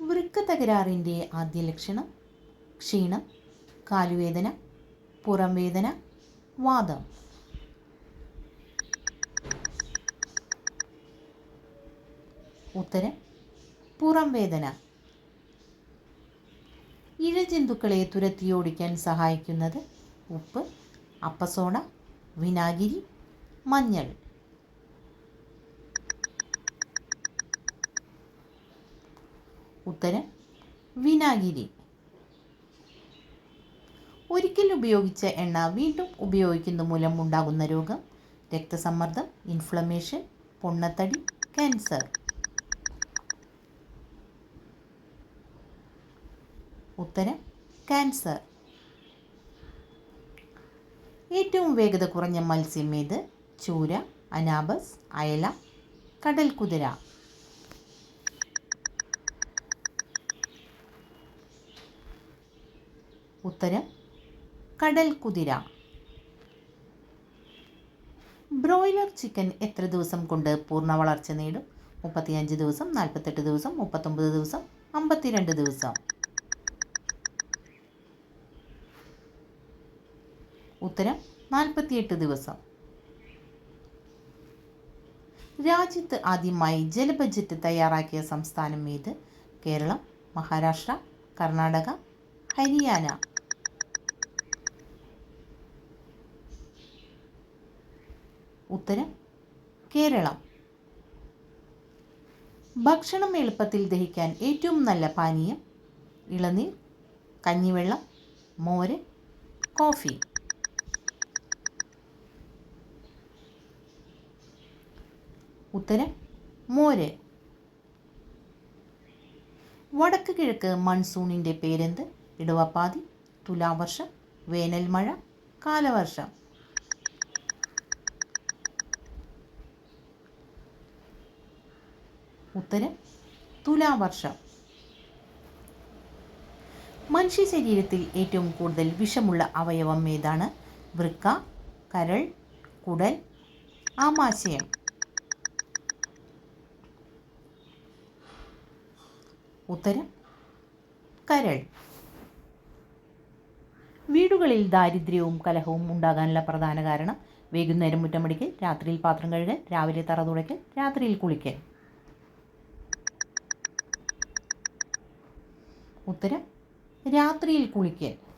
വൃക്ക തകരാറിന്റെ ആദ്യ ലക്ഷണം ക്ഷീണം കാലുവേദന പുറം വേദന വാദം. ഉത്തരം പുറം വേദന ഇഴജന്തുക്കളെ തുരത്തിയോടിക്കാൻ സഹായിക്കുന്നത് ഉപ്പ് അപ്പസോണ വിനാഗിരി മഞ്ഞൾ. ഉത്തരം വിനാഗിരി. ഒരിക്കൽ ഉപയോഗിച്ച എണ്ണ വീണ്ടും ഉപയോഗിക്കുന്ന മൂലം ഉണ്ടാകുന്ന രോഗം രക്തസമ്മർദ്ദം ഇൻഫ്ലമേഷൻ പൊണ്ണത്തടി ക്യാൻസർ ഉത്തരം ക്യാൻസർ ഏറ്റവും വേഗത കുറഞ്ഞ മത്സ്യം ഏത്? ചൂര അനാബസ് അയല കടൽ കുതിര ഉത്തരം കടൽ കുതിര. ബ്രോയിലർ ചിക്കൻ എത്ര ദിവസം കൊണ്ട് പൂർണ വളർച്ച നേടും? മുപ്പത്തിയഞ്ച് ദിവസം നാൽപ്പത്തെട്ട് ദിവസം മുപ്പത്തൊമ്പത് ദിവസം അമ്പത്തിരണ്ട് ദിവസം. ഉത്തരം നാൽപ്പത്തിയെട്ട് ദിവസം. രാജ്യത്ത് ആദ്യമായി ജല ബജറ്റ് തയ്യാറാക്കിയ സംസ്ഥാനം ഏത്? കേരളം മഹാരാഷ്ട്ര കർണാടക ഹരിയാന. ഉത്തരം കേരളം. ഭക്ഷണം എളുപ്പത്തിൽ ദഹിക്കാൻ ഏറ്റവും നല്ല പാനീയം ഇളനീർ കഞ്ഞിവെള്ളം മോര് കോഫി. ഉത്തരം മോര്. വടക്ക് കിഴക്ക് മൺസൂണിന്റെ പേരെന്ത്? ഇടവപ്പാതി തുലാവർഷം വേനൽമഴ കാലവർഷം. ഉത്തരം തുലാവർഷം. മനുഷ്യ ശരീരത്തിൽ ഏറ്റവും കൂടുതൽ വിഷമുള്ള അവയവം ഏതാണ്? വൃക്ക കരൾ കുടൽ ആമാശയം. ഉത്തരം കരൾ. വീടുകളിൽ ദാരിദ്ര്യവും കലഹവും ഉണ്ടാകാനുള്ള പ്രധാന കാരണം വൈകുന്നേരം മുറ്റമടിക്കൽ രാത്രിയിൽ പാത്രം കഴുകൽ രാവിലെ തറ തുടയ്ക്കൽ രാത്രിയിൽ കുളിക്കൽ. ഉത്തരം രാത്രിയിൽ കുളിക്കൽ.